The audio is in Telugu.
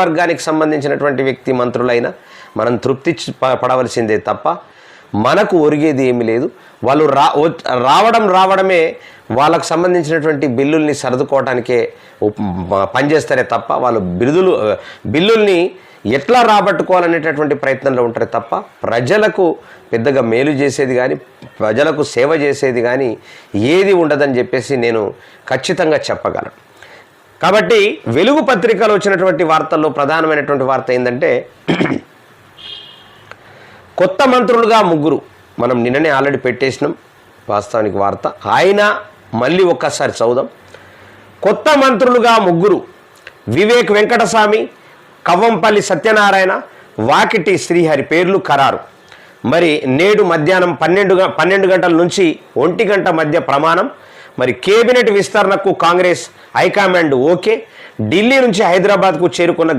వర్గానికి సంబంధించినటువంటి వ్యక్తి మంత్రులైనా మనం తృప్తి పడవలసిందే తప్ప మనకు ఒరిగేది ఏమీ లేదు. వాళ్ళు రా రావడం రావడమే వాళ్ళకు సంబంధించినటువంటి బిల్లుల్ని సర్దుకోవటానికే పనిచేస్తారే తప్ప వాళ్ళు బిరుదులు బిల్లుల్ని ఎట్లా రాబట్టుకోవాలనేటటువంటి ప్రయత్నంలో ఉంటారే తప్ప ప్రజలకు పెద్దగా మేలు చేసేది కానీ ప్రజలకు సేవ చేసేది కానీ ఏది ఉండదని చెప్పేసి నేను ఖచ్చితంగా చెప్పగలను. కాబట్టి వెలుగు పత్రికలో వచ్చినటువంటి వార్తల్లో ప్రధానమైనటువంటి వార్త ఏంటంటే కొత్త మంత్రులుగా ముగ్గురు మనం నిన్ననే ఆల్రెడీ పెట్టేసినాం వాస్తవానికి వార్త. ఆయన మళ్ళీ ఒక్కసారి చదుదాం కొత్త మంత్రులుగా ముగ్గురు వివేక్ వెంకటస్వామి కవ్వంపల్లి సత్యనారాయణ వాకిటి శ్రీహరి పేర్లు ఖరారు. మరి నేడు మధ్యాహ్నం పన్నెండు గ- పన్నెండు గంటల నుంచి ఒంటి గంట మధ్య ప్రమాణం. మరి కేబినెట్ విస్తరణకు కాంగ్రెస్ హైకమాండ్ ఓకే. ఢిల్లీ నుంచి హైదరాబాద్కు చేరుకున్న